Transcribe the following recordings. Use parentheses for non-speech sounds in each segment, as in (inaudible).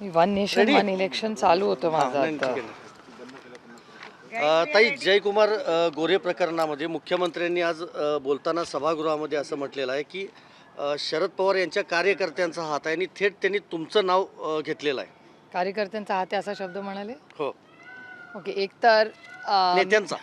One nation? One election चालू होतं माझं आता. अ, ताई जयकुमार अ, गोरे प्रकरणामध्ये मुख्यमंत्र्यांनी आज अ, बोलताना सभागृहामध्ये असं म्हटलेलं आहे की अ, शरद पवार यांच्या कार्यकर्त्यांचा हात आहे आणि थेट त्यांनी तुमचं नाव अ, घेतलेलं आहे. कार्यकर्त्यांचा हात आहे असा शब्द म्हणाले? हो. ओके एक तर अं, नेत्यांचा.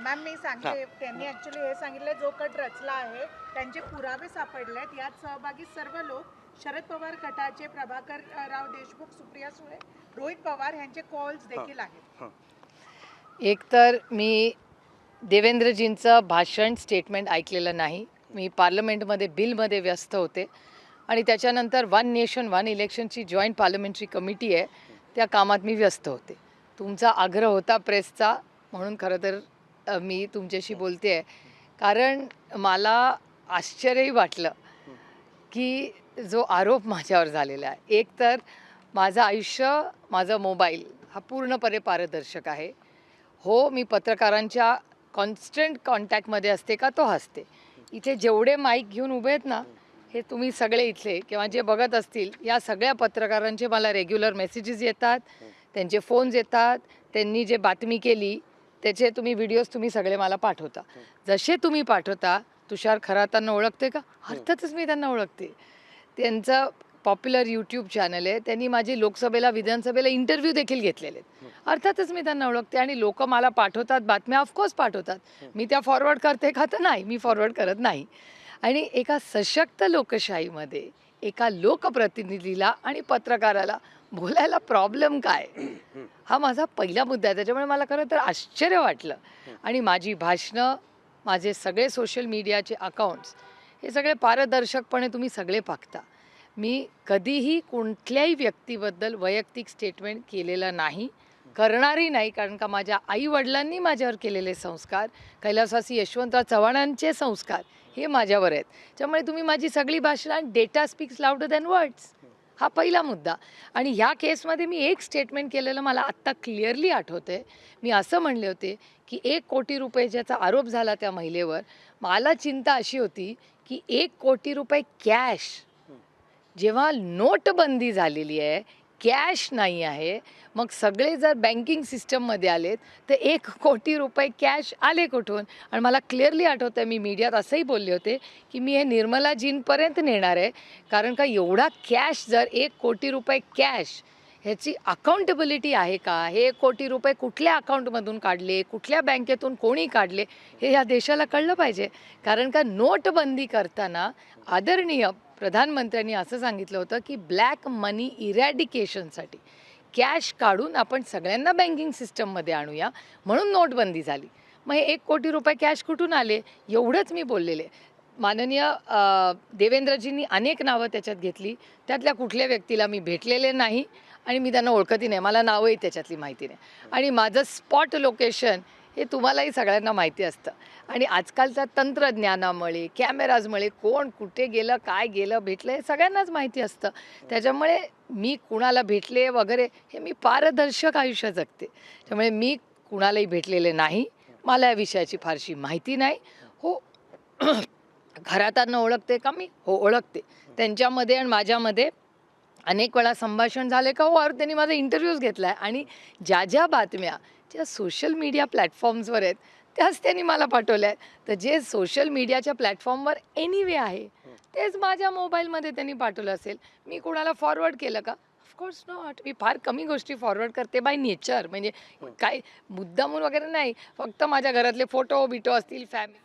मॅम मी सांगते त्यांनी ऍक्च्युली हे सांगितलं जो कट रचला आहे त्यांचे पुरावे सापडलेत. यात सहभागी सर्व लोक शरद पवार गटाचे प्रभाकर राव देशमुख सुप्रिया सुळे रोहित पवार यांचे कॉल्स देखील आहेत. एक तर मी देवेंद्रजींचं भाषण स्टेटमेंट ऐकलेलं नाही. मी पार्लमेंटमध्ये बिलमध्ये व्यस्त होते. आणि त्याच्यानंतर वन नेशन वन इलेक्शनची जॉईंट पार्लमेंटरी कमिटी आहे. त्या कामात मी व्यस्त होते. तुमचा आग्रह होता प्रेसचा म्हणून खरं तर मी तुमच्याशी बोलते आहे कारण मला आश्चर्यही वाटलं की जो आरोप माझ्यावर झालेला आहे. एक तर माझं आयुष्य माझा मोबाईल हा पूर्णपणे पारदर्शक आहे. हो मी पत्रकारांच्या कॉन्स्टंट कॉन्टॅक्टमध्ये असते का तो हसते. इथे जेवढे माईक घेऊन उभे आहेत ना हे तुम्ही सगळे इथले किंवा जे बघत असतील या सगळ्या पत्रकारांचे मला रेग्युलर मेसेजेस येतात त्यांचे फोन्स येतात त्यांनी जे बातमी केली त्याचे तुम्ही व्हिडिओज तुम्ही सगळे मला पाठवता. जसे तुम्ही पाठवता तुषार खरातांना ओळखते का? अर्थातच मी त्यांना ओळखते. त्यांचं पॉप्युलर यूट्यूब चॅनल आहे. त्यांनी माझी लोकसभेला विधानसभेला इंटरव्ह्यू देखील घेतलेले आहेत. अर्थातच मी त्यांना ओळखते आणि लोक मला पाठवतात बातम्या ऑफकोर्स पाठवतात. मी त्या फॉरवर्ड करते का तर नाही. मी फॉरवर्ड करत नाही. आणि एका सशक्त लोकशाहीमध्ये एका लोकप्रतिनिधीला आणि पत्रकाराला बोलायला प्रॉब्लेम काय? हा माझा पहिला मुद्दा आहे. त्याच्यामुळे मला खरं तर आश्चर्य वाटलं. आणि माझी भाषणं माझे सगळे सोशल मीडियाचे अकाउंट्स हे सगळे पारदर्शकपणे तुम्ही सगळे पाहता मी कधीही कुठल्याही व्यक्तीबद्दल वैयक्तिक स्टेटमेंट केलेलं नाही करणारही नाही कारण का माझ्या आईवडिलांनी माझ्यावर केलेले संस्कार कैलासवासी यशवंतराव चव्हाणांचे संस्कार हे माझ्यावर आहेत. त्यामुळे तुम्ही माझी सगळी भाषा data speaks louder than words हा पहिला मुद्दा. आणि ह्या केसमध्ये मी एक स्टेटमेंट केलेलं मला आत्ता क्लिअरली आठवते मी असं म्हणले होते की एक कोटी रुपये ज्याचा आरोप झाला त्या महिलेवर मला चिंता अशी होती की एक कोटी रुपये कॅश जेव्हा नोटबंदी झालेली आहे कॅश नाही आहे. मग सगळे जर बँकिंग सिस्टममध्ये आलेत तर एक कोटी रुपये कॅश आले कुठून? आणि मला क्लिअरली आठवतं आहे मी मीडियात असंही बोलले होते की मी हे निर्मला जींपर्यंत नेणार आहे. कारण का एवढा कॅश जर एक कोटी रुपये कॅश ह्याची अकाउंटेबिलिटी आहे का? हे एक कोटी रुपये कुठल्या अकाउंटमधून काढले? कुठल्या बँकेतून कोणी काढले? हे या देशाला कळलं पाहिजे. कारण का नोटबंदी करताना आदरणीय प्रधानमंत्र्यांनी असं सांगितलं होतं की ब्लॅक मनी इरॅडिकेशनसाठी कॅश काढून आपण सगळ्यांना बँकिंग सिस्टममध्ये आणूया. म्हणून नोटबंदी झाली. मग हे एक कोटी रुपये कॅश कुठून आले? एवढंच मी बोललेले. माननीय देवेंद्रजींनी अनेक नावं त्याच्यात घेतली. त्यातल्या कुठल्या व्यक्तीला मी भेटलेले नाही. आणि मी त्यांना ओळखतही नाही. मला नावही त्याच्यातली माहिती नाही. आणि माझं स्पॉट लोकेशन हे तुम्हालाही सगळ्यांना माहिती असतं. आणि आजकालच्या तंत्रज्ञानामुळे कॅमेराजमुळे कोण कुठे गेलं काय गेलं भेटलं हे सगळ्यांनाच माहिती असतं. त्याच्यामुळे मी कुणाला भेटले वगैरे हे मी पारदर्शक आयुष्य जगते. त्यामुळे मी कुणालाही भेटलेले नाही. मला या विषयाची फारशी माहिती नाही. हो (clears throat) घरातांना ओळखते का? मी हो ओळखते. त्यांच्यामध्ये आणि माझ्यामध्ये अनेक वेळा संभाषण झाले का हो और त्यांनी माझा इंटरव्ह्यूज घेतला आहे आणि ज्या ज्या बातम्या ज्या सोशल मीडिया प्लॅटफॉर्म्सवर आहेत त्याच त्यांनी मला पाठवल्या आहेत तर जे सोशल मीडियाच्या प्लॅटफॉर्मवर एनिवे आहे तेच माझ्या मोबाईलमध्ये त्यांनी पाठवलं असेल. मी कोणाला फॉरवर्ड केलं का? ऑफकोर्स नॉट मी फार कमी गोष्टी फॉरवर्ड करते बाय नेचर म्हणजे काय मुद्दामून वगैरे नाही. फक्त माझ्या घरातले फोटो बिटो असतील फॅमिली